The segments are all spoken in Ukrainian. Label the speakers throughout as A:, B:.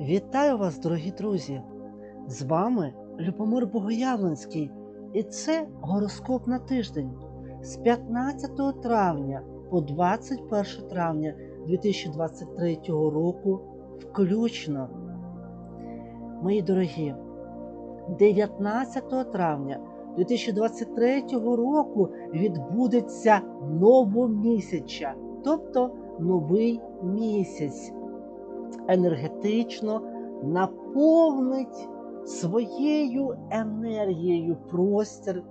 A: Вітаю вас, дорогі друзі! З вами Любомир Богоявленський, і це гороскоп на тиждень з 15 травня по 21 травня 2023 року включно. Мої дорогі, 19 травня 2023 року відбудеться новомісяча, тобто новий місяць енергетично наповнить своєю енергією простір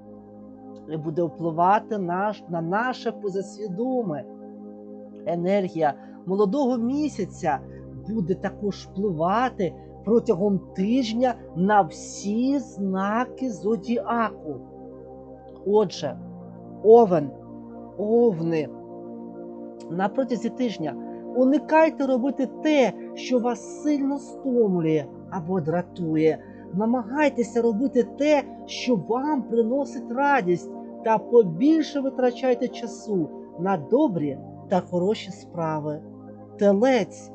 A: і буде впливати наш, на наше позасвідоме. Енергія молодого місяця буде також впливати протягом тижня на всі знаки зодіаку. Отже, овен, овни на протязі тижня Уникайте робити те, що вас сильно стомлює або дратує. Намагайтеся робити те, що вам приносить радість, та побільше витрачайте часу на добрі та хороші справи. Телець,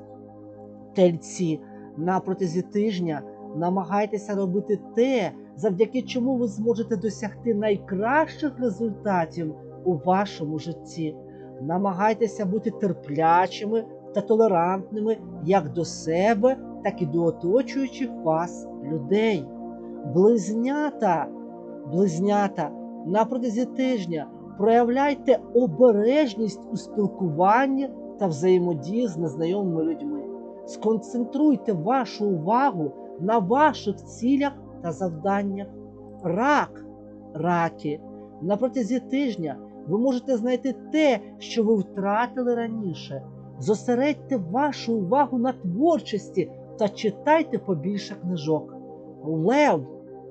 A: тельці, на протязі тижня намагайтеся робити те, завдяки чому ви зможете досягти найкращих результатів у вашому житті. Намагайтеся бути терплячими та толерантними як до себе, так і до оточуючих вас людей. Близнята, близнята, на протязі тижня проявляйте обережність у спілкуванні та взаємодії з незнайомими людьми. Сконцентруйте вашу увагу на ваших цілях та завданнях. Рак, раки, на протязі тижня ви можете знайти те, що ви втратили раніше. Зосередьте вашу увагу на творчості та читайте побільше книжок. Лев,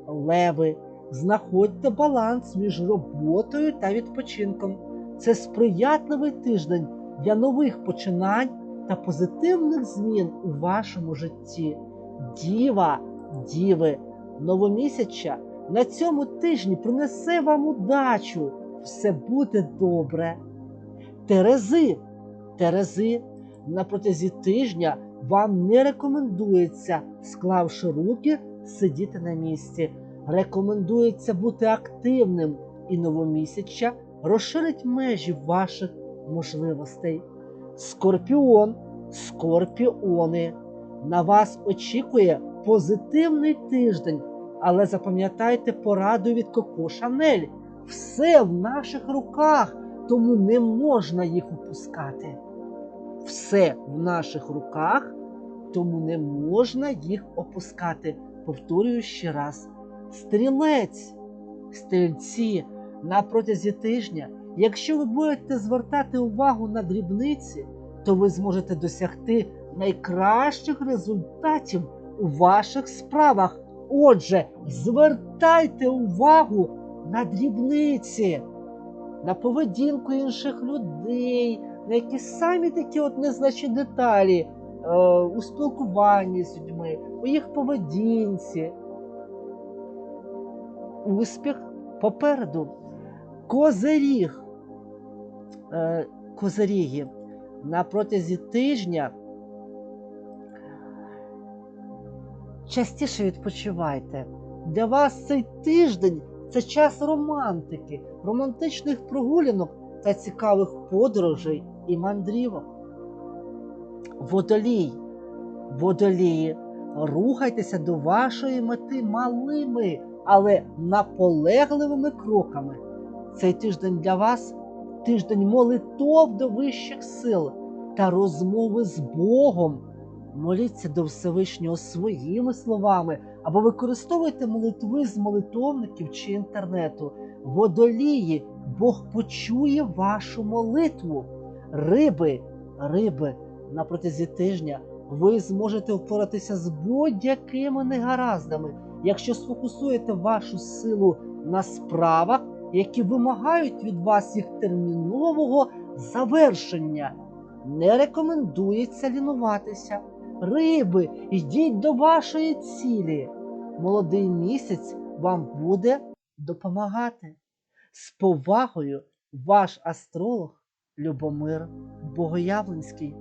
A: леви, знаходьте баланс між роботою та відпочинком. Це сприятливий тиждень для нових починань та позитивних змін у вашому житті. Діва, діви, новомісяча на цьому тижні принесе вам удачу все буде добре. Терези, Терези, на протязі тижня вам не рекомендується, склавши руки, сидіти на місці. Рекомендується бути активним і новомісяча розширить межі ваших можливостей. Скорпіон, скорпіони. На вас очікує позитивний тиждень, але запам'ятайте пораду від Коко Шанель все в наших руках, тому не можна їх упускати. Все в наших руках, тому не можна їх опускати. Повторюю ще раз: стрілець, стрільці на протязі тижня, якщо ви будете звертати увагу на дрібниці, то ви зможете досягти найкращих результатів у ваших справах. Отже, звертайте увагу на дрібниці, на поведінку інших людей, на якісь самі такі от незначні деталі е, у спілкуванні з людьми, у їх поведінці. Успіх попереду. Козиріг. Е, козиріги. На протязі тижня частіше відпочивайте. Для вас цей тиждень це час романтики, романтичних прогулянок та цікавих подорожей і мандрівок. Водолій, водолії, рухайтеся до вашої мети малими, але наполегливими кроками. Цей тиждень для вас тиждень молитов до вищих сил та розмови з Богом. Моліться до Всевишнього своїми словами або використовуйте молитви з молитовників чи інтернету. Водолії, Бог почує вашу молитву. Риби, риби, на протязі тижня ви зможете впоратися з будь-якими негараздами, якщо сфокусуєте вашу силу на справах, які вимагають від вас їх термінового завершення. Не рекомендується лінуватися. Риби, йдіть до вашої цілі. Молодий місяць вам буде допомагати. З повагою, ваш астролог Любомир Богоявленський.